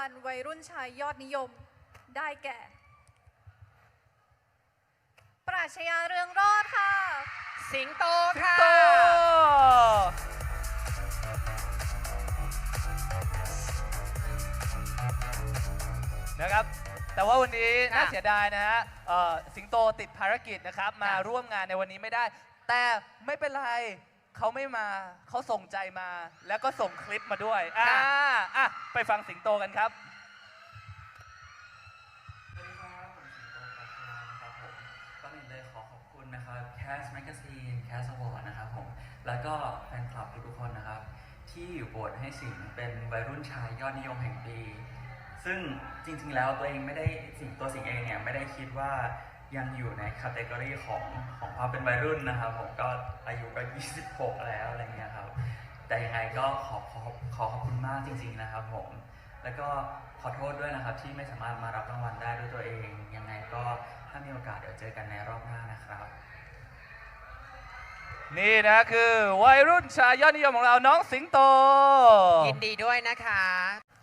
วัลวัยรุ่นชายยอดนิยมได้แก่ ปราชญาเรืองรอดค่ะ สิงโตค่ะ โตนะครับ แต่ว่าวันนี้ค่ะน่าเสียดายนะฮะเอ่อสิงโตติดภารกิจนะครับ มาค่ะร่วมงานในวันนี้ไม่ได้ แต่ไม่เป็นไรเขาไม่มาเขาส่งใจมา แล้วก็ส่งคลิปมาด้วยอ่าอะ ไปฟังสิงโตกันครับ สวัสดีครับผมสิงโตปรัชญานะครับผมก่อนอื่นเลยขอขอบคุณนะครับ Cast Magazine Cast Award นะครับผม แล้วก็แฟนคลับทุกๆคนนะครับ ที่โหวตให้สิงเป็นวัยรุ่นชายยอดนิยมแห่งปี ซึ่งจริงๆแล้วตัวเองไม่ได้สิงตัวสิงเองเนี่ยไม่ได้คิดว่ายังอยู่ในคาตกรีของของความเป็นวัยรุ่นนะครับ ผมก็อายุก็ 26 แล้วอะไรเงี้ยครับ แต่ยังไงก็ขอขอขอขอบคุณมากจริง ๆนะครับผม แล้วก็ขอโทษด้วยนะครับที่ไม่สามารถมารับรางวัลได้ด้วยตัวเอง ยังไงก็ถ้ามีโอกาสเดี๋ยวเจอกันในรอบหน้านะครับ นี่นะคือวัยรุ่นชายยอดนิยมของเราน้องสิงโต ยินดีด้วยนะคะ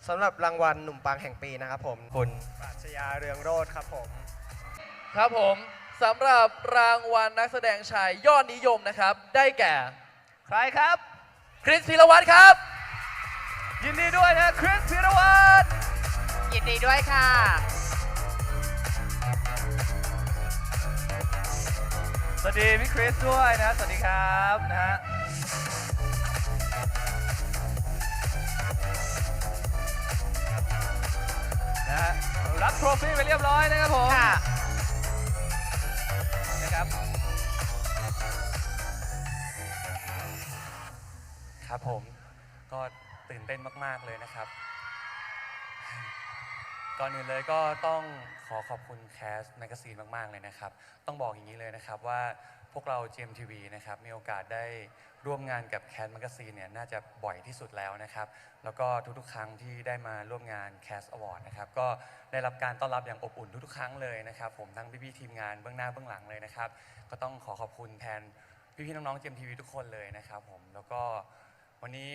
สำหรับรางวัลหนุ่มปังแห่งปีนะครับผม คุณปรัชญาเรืองโรธครับผม ครับผมสำหรับรางวัลนักแสดงชายยอดนิยมนะครับ ได้แก่ ใครครับ คริสพิรวัตรครับ ยินดีด้วยนะคริสพิรวัตรยินดีด้วยค่ะ สวัสดีพี่คริสด้วยนะ สวัสดีครับนะฮะนะฮะรับโทรฟี่ไปเรียบร้อยนะครับผม ครับผมก็ตื่นเต้นมาก ๆ เลยนะครับ ก่อนอื่นเลยก็ต้องขอขอบคุณแคสแมกซีนมาก ๆ เลยนะครับ ต้องบอกอย่างนี้เลยนะครับว่าพวกเรา GMTV นะครับมีโอกาสได้ร่วมงานกับแคสแมกซีนเนี่ยน่าจะบ่อยที่สุดแล้วนะครับ แล้วก็ทุกๆ ครั้งที่ได้มาร่วมงานแคสอวอร์ดนะครับก็ได้รับการต้อนรับอย่างอบอุ่นทุกๆ ครั้งเลยนะครับ ผมทั้งพี่ๆทีมงานเบื้องหน้าเบื้องหลังเลยนะครับ ก็ต้องขอขอบคุณแทนพี่ๆน้องๆ GMTV ทุกคนเลยนะครับ ผมแล้วก็ วันนี้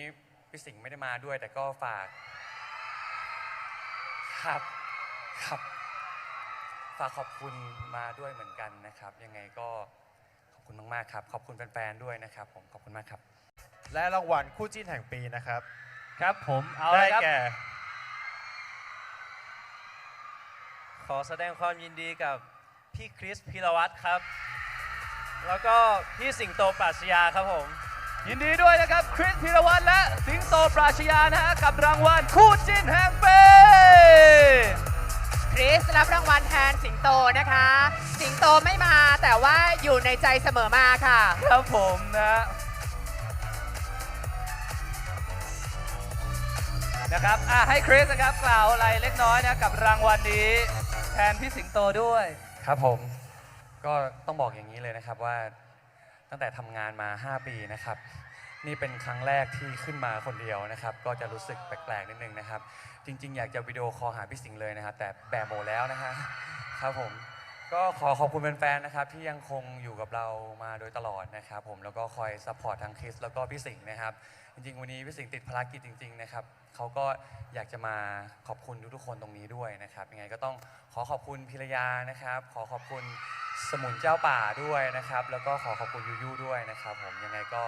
พี่สิงห์ไม่ได้มาด้วย แต่ก็ฝาก ครับครับ ฝากขอบคุณมาด้วยเหมือนกันนะครับ ยังไงก็ขอบคุณมากๆครับ ขอบคุณแฟนๆด้วยนะครับ ผมขอบคุณมากครับ และรางวัลคู่จิ้นแห่งปีนะครับ ครับผมเอาได้ละครับ แก่ ขอแสดงความยินดีกับพี่คริสพิรวัตรครับ แล้วก็พี่สิงโตปราชญาครับผม ยินดีด้วยนะครับ คริสพิรวัตรและสิงโตปราชญานะฮะกับรางวัลคู่จิ้นแห่งปีคริสรับรางวัลแทนสิงโตนะคะ สิงโตไม่มาแต่ว่าอยู่ในใจเสมอมาค่ะ ครับผมนะฮะนะครับอะให้คริสนะครับกล่าวอะไรเล็กน้อยนะกับรางวัลนี้แทนพี่สิงโตด้วย ครับผม ก็ต้องบอกอย่างนี้เลยนะครับว่า ตั้งแต่ทำงานมา 5 ปีนะครับ นี่เป็นครั้งแรกที่ขึ้นมาคนเดียวนะครับ ก็จะรู้สึกแปลกๆนิดนึงนะครับ จริง ๆ อยากจะวิดีโอคอลหาพี่สิงห์เลยนะครับ แต่แบบโมแล้วนะฮะครับผมก็ขอขอบคุณแฟนๆนะครับ ที่ยังคงอยู่กับเรามาโดยตลอดนะครับ ผมแล้วก็คอยซัพพอร์ตทางคริสแล้วก็พี่สิงห์นะครับ จริงๆ วันนี้พี่สิงห์ติดภารกิจจริง ๆ นะครับเขาก็อยากจะมาขอบคุณทุกๆคนตรงนี้ด้วยนะครับยังไงก็ต้องขอขอบคุณพิรยานะครับ ขอขอบคุณ สมุนเจ้าป่าด้วยนะครับ แล้วก็ขอขอบคุณยูยูด้วยนะครับผมยังไงก็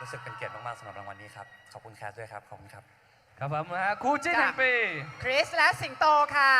รู้สึกเป็นเกียรติมากๆสำหรับรางวัลนี้ครับ ขอบคุณแคสด้วยครับ ขอบคุณครับ ครับผมนะฮะคู่จิ้นแห่งปี คริสและสิงโตค่ะ